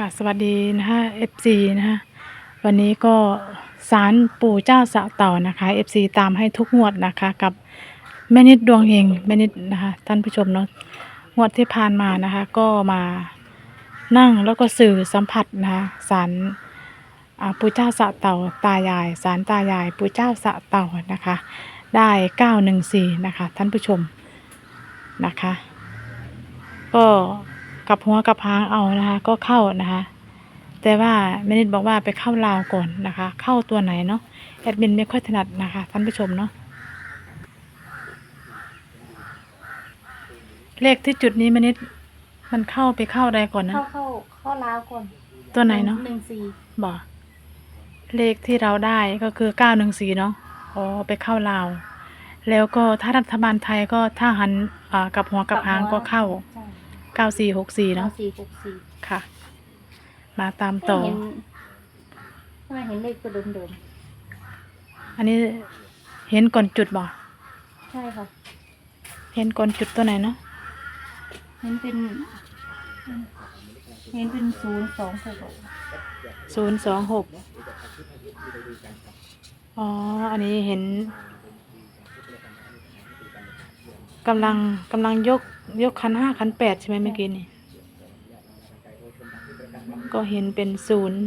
ค่ะสวัสดีนะคะ FC นะคะวันนี้ก็สารปู่เจ้าสะเต่านะคะ FC ตามให้ทุกงวดนะคะกับแม่นิดดวงเฮงแม่นิดนะคะท่านผู้ชมเนาะงวดที่ผ่านมานะคะ ก็มานั่งแล้วก็สื่อสัมผัสนะคะสารปู่เจ้าสะเต่าตายายสารตายายปู่เจ้าสะเต่านะคะ ได้เก้าหนึ่งสี่นะคะท่านผู้ชมนะคะ ก็ กลับหัวกลับหางเอานะคะก็เข้านะคะ แต่ว่าแม่นิดบอกว่าไปเข้าลาวก่อนนะคะ เข้าตัวไหนเนาะแอดมินไม่ค่อยถนัดนะคะท่านผู้ชมเนาะเลขที่จุดนี้แม่นิดมันเข้าไปเข้าใดก่อนนะเข้าเข้าเข้าลาวก่อนตัวไหนเนาะหนึ่งสี่บอกเลขที่เราได้ก็คือเก้าหนึ่งสี่เนาะอ๋อไปเข้าลาวแล้วก็ถ้ารัฐบาลไทยก็ถ้าหันอ่ากลับหัวกลับหางก็เข้าใช่ เก้าสี่หกสี่เก้าเนาะสี่หกสี่ค่ะ มาตามต่อเห็นทำไมเห็นเลขตัวเดิมอันนี้เห็นก่อนจุดบ่ๆใช่ค่ะ เห็นก่อนจุดตัวไหนเนาะเห็นเป็น เห็นเป็นศูนย์สองหกศูนย์สองหกอ๋อ อันนี้เห็น กำลังกำลังยกยกคันห้าคันแปดใช่ไหมเมื่อกี้นี่ก็เห็นเป็นศูนย์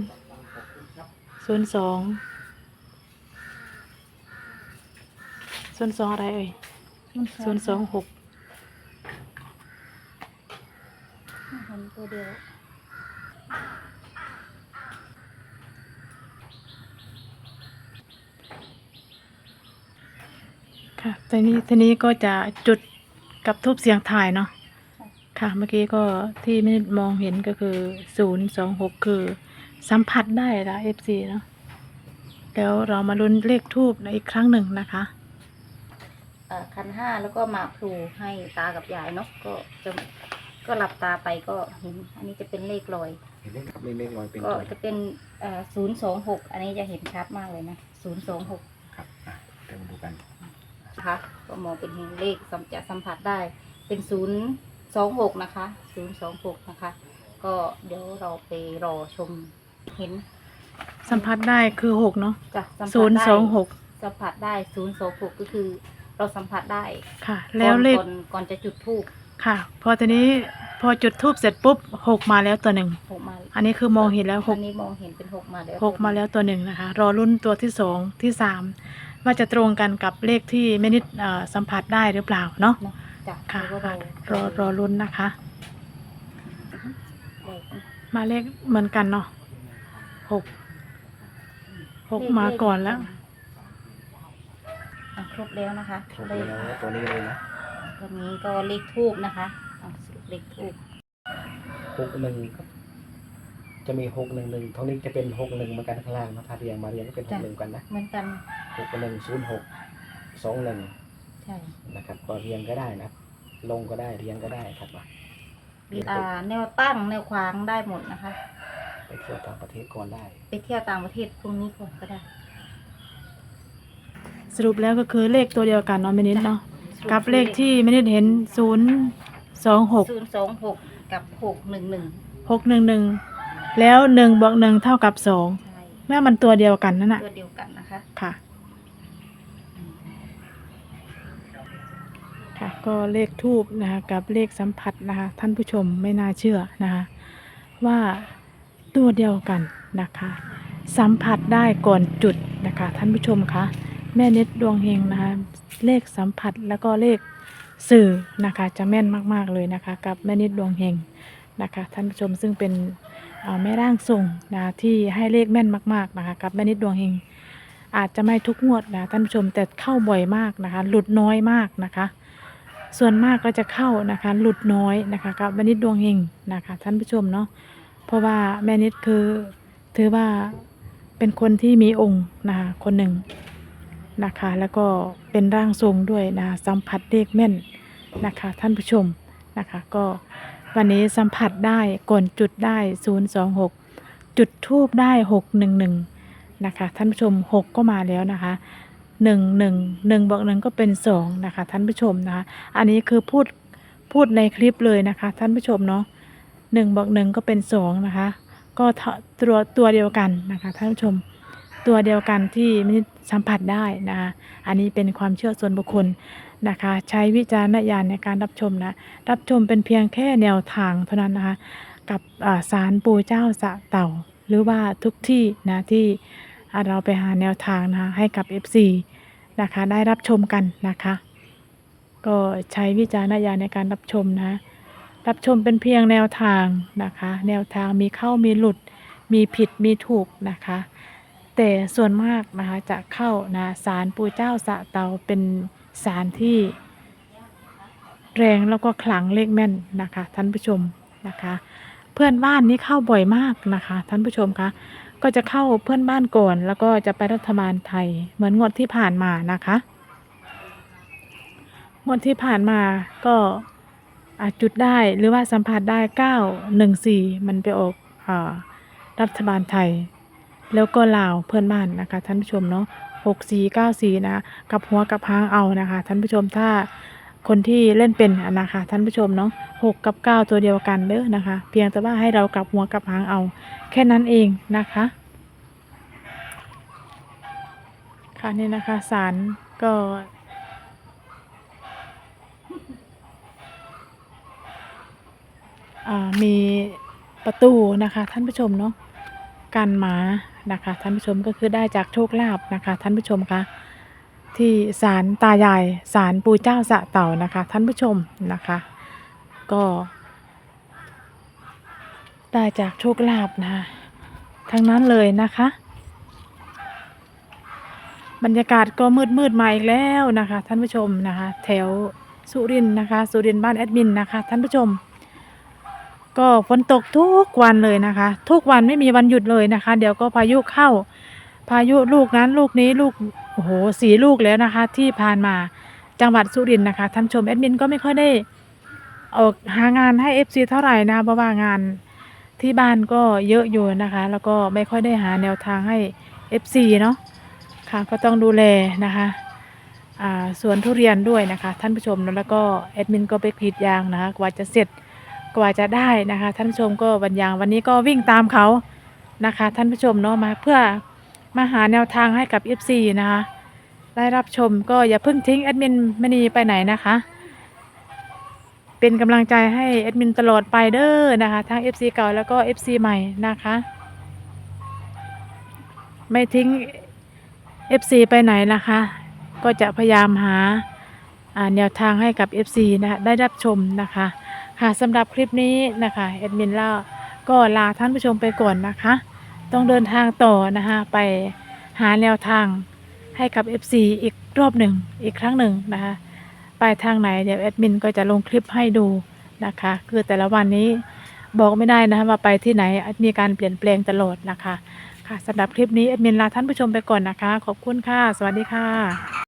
ศูนย์สองศูนย์สองอะไรเอ่ยศูนย์สองหกเห็นตัวเดียวค่ะทีนี้ทีนี้ก็จะจุด กับทูบเสียงถ่ายเนาะค่ะเมื่อกี้ก็ที่ไม่มองเห็นก็คือศูนย์สองหกคือสัมผัสได้ละเอฟซีเนาะแล้วเรามาลุ้นเลขทูบอีกครั้งหนึ่งนะคะเอ่อคันห้าแล้วก็มาพลูให้ตากับยายเนาะก็จะก็หลับตาไปก็เห็น อันนี้จะเป็นเลขลอย เห็นไหมครับเลขลอยเป็นก็ตัวจะเป็นศูนย์สองหกอันนี้จะเห็นชัดมากเลยนะศูนย์สองหก ครับอะเดี๋ยวมาดูกัน นะคะก็มองเป็นเลขสัมจะสัมผัสได้เป็นศูนย์สองหกนะคะศูนย์สองหกนะคะ ก็เดี๋ยวเราไปรอชมเห็นสัมผัสได้คือหกเนาะจะสัมผัศูสนย์ได้สองหกสัมผัสได้ศูนย์สองหกก็คือเราสัมผัสได้ค่ะ แล้วเลขก่อนก่อนจะจุดทูบค่ะ พอทีนี้พอจุดทูบเสร็จปุ๊บหกมาแล้วตัวหนึ่งหกมาอันนี้คือมองเห็นแล้วหอักนนี้มองเห็นเป็นหกมาแล้วหกมาแล้วตัวหนึ่งนะคะ รอรุ่นตัวที่สองที่สาม ว่าจะตรงกันกับเลขที่แม่นิดเอ่อสัมผัสได้หรือเปล่าเนาะเนาะจ้ะค่ะแล้วก็รอรอรุ่นนะคะเลขมาเลขเหมือนกันเนาะหกหกมาก่อนแล้ว อะครบแล้วนะคะครบเลขแล้วตัวนี้เลยนะตัวนี้ก็เลขทูบนะคะอะสรุปเลขทูบหกหนึ่งจะมีหกหนึ่งหนึ่งท้องนี้จะเป็นหกหนึ่งเหมือนกันข้างล่างนะถ้าเรียงมาเรียงก็เป็นหกหนึ่งกันนะเหมือนกัน หกหนึ่งศูนย์หกสองหนึ่งใช่นะครับก็เรียงก็ได้นะครับลงก็ได้เรียงก็ได้ครับว่าเรียงอ่าแนวตั้งแนวขวางได้หมดนะคะ ไปเที่ยวต่างประเทศก่อนได้ ไปเที่ยวต่างประเทศพรุ่งนี้ก่อนก็ได้สรุปแล้วก็คือเลขตัวเดียวกันเนาะแม่นิดเนาะกับเลขที่แม่นิดเห็นศูนย์สองหกศูนย์สองหกกับหกหนึ่งหนึ่งหกหนึ่งหนึ่งแล้วหนึ่งบวกหนึ่งเท่ากับสองใช่แม่มันตัวเดียวกันนั่นน่ะตัวเดียวกันนะคะค่ะ ค่ะ ก็เลขทูบนะคะกับเลขสัมผัสนะคะท่านผู้ชมไม่น่าเชื่อนะคะว่าตัวเดียวกันนะคะ สัมผัสได้ก่อนจุดนะคะท่านผู้ชมคะแม่เนิดดวงเฮงนะคะเลขสัมผัสแล้วก็เลขสื่อนะคะจะแม่นมากๆเลยนะคะ กับแม่นิดดวงเฮงนะคะท่านผู้ชมซึ่งเป็นแม่ร่างทรงนะที่ให้เลขแม่นมากๆนะคะกับแม่นิดดวงเฮงอาจจะไม่ทุกงวดนะท่านผู้ชมแต่เข้าบ่อยมากนะคะ หลุดน้อยมากนะคะ ส่วนมากก็จะเข้านะคะหลุดน้อยนะคะกับแม่นิดดวงเฮงนะคะท่านผู้ชมเนาะเพราะว่าแม่นิดคือถือว่าเป็นคนที่มีองค์นะคะคนหนึ่งนะคะแล้วก็เป็นร่างทรงด้วยนะสัมผัสเลขแม่นนะคะท่านผู้ชมนะคะก็วันนี้สัมผัสได้ก่นจุดได้ 026 จุดทูบได้ 611นะคะท่านผู้ชมหกก็มาแล้วนะคะ หนึ่งหนึ่งหนึ่งบอกหนึ่งก็เป็นสองนะคะท่านผู้ชมนะคะ อันนี้คือพูดพูดในคลิปเลยนะคะ ท่านผู้ชมเนาะหนึ่งบอกหนึ่งก็เป็นสองนะคะ ก็เทตัวตัวเดียวกันนะคะท่านผู้ชมตัวเดียวกันที่มิสัมผัสได้นะคะอันนี้เป็นความเชื่อส่วนบุคคลนะคะ ใช้วิจารณญาณในการรับชมนะรับชมเป็นเพียงแค่แนวทางเท่านั้นนะคะ กับอ่าศาลปู่เจ้าสะเต่า หรือว่าทุกที่นะที่ เราไปหาแนวทางนะคะให้กับ FC นะคะได้รับชมกันนะคะ ก็ใช้วิจารณญาณในการรับชมนะรับชมเป็นเพียงแนวทางนะคะ แนวทางมีเข้ามีหลุด มีผิดมีถูกนะคะ แต่ส่วนมากนะคะจะเข้านะศาลปู่เจ้าสะเตาเป็นศาลที่แรงแล้วก็ขลังเลขแม่นนะคะ ท่านผู้ชมนะคะ เพื่อนบ้านนี้เข้าบ่อยมากนะคะ ท่านผู้ชมคะ ก็จะเข้าเพื่อนบ้านก่อน แล้วก็จะไปรัฐบาลไทย เหมือนงวดที่ผ่านมานะคะงวดที่ผ่านมาก็อาจจุดได้หรือว่าสัมผัสได้เก้าหนึ่งสี่มันไปออกอรัฐบาลไทย แล้วก็ลาวเพื่อนบ้านนะคะท่านผู้ชมเนาะหกสี่เก้าสี่นะกับหัวกับหางเอานะคะท่านผู้ชมถ้า คนที่เล่นเป็นอะนะคะท่านผู้ชมเนาะหกกับเก้าตัวเดียวกันเด้อนะคะ เพียงแต่ว่าให้เรากลับหัวกลับหางเอา แค่นั้นเองนะคะ ค่ะนี่นะคะสารก็มีประตูนะคะท่านผู้ชมเนาะกันหมานะคะท่านผู้ชมก็คือได้จากโชคลาภนะคะท่านผู้ชมคะ ที่ศาลตายายศาลปู่เจ้าสะเต่านะคะ ท่านผู้ชมนะคะ ก็ได้จากโชคลาภนะคะทั้งนั้นเลยนะคะ บรรยากาศก็มืดมืดมาอีกแล้วนะคะ ท่านผู้ชมนะคะ แถวสุรินนะคะ สุรินบ้านแอดมินนะคะ ท่านผู้ชม ก็ฝนตกทุกวันเลยนะคะ ทุกวันไม่มีวันหยุดเลยนะคะ เดี๋ยวก็พายุเข้า พายุลูกนั้นลูกนี้ลูกโอ้โหสีลูกแล้วนะคะ ที่ผ่านมาจังหวัดสุรินทร์นะคะท่านชมแอดมินก็ไม่ค่อยได้ออกหางานให้ FC เท่าไหร่นะเพราะว่างานที่บ้านก็เยอะอยู่นะคะ แล้วก็ไม่ค่อยได้หาแนวทางให้ FC เนาะค่ะก็ต้องดูแลนะคะสวนทุเรียนด้วยนะคะ ท่านผู้ชมแล้วก็แอดมินก็ไปกรีดยางนะคะกว่าจะเสร็จกว่าจะได้นะคะ ท่านผู้ชมก็วันยางวันนี้ก็วิ่งตามเขานะคะ ท่านผู้ชมเนาะมาเพื่อ มาหาแนวทางให้กับ FC นะคะ ได้รับชมก็อย่าเพิ่งทิ้งแอดมินมณีไปไหนนะคะ เป็นกำลังใจให้แอดมินตลอดไปเด้อนะคะ ทั้ง FC เก่าแล้วก็ FC ใหม่นะคะ ไม่ทิ้ง FC ไปไหนนะคะ ก็จะพยายามหาแนวทางให้กับ FC นะคะได้รับชมนะคะค่ะสำหรับคลิปนี้นะคะแอดมินล่าก็ลาท่านผู้ชมไปก่อนนะคะ ต้องเดินทางต่อนะคะไปหาแนวทางให้กับ FC อีกรอบหนึ่งอีกครั้งหนึ่งนะคะไปทางไหนเดี๋ยวแอดมินก็จะลงคลิปให้ดูนะคะ คือแต่ละวันนี้บอกไม่ได้นะคะว่าไปที่ไหนมีการเปลี่ยนแปลงตลอดนะคะ ค่ะสำหรับคลิปนี้แอดมินลาท่านผู้ชมไปก่อนนะคะ ขอบคุณค่ะ สวัสดีค่ะ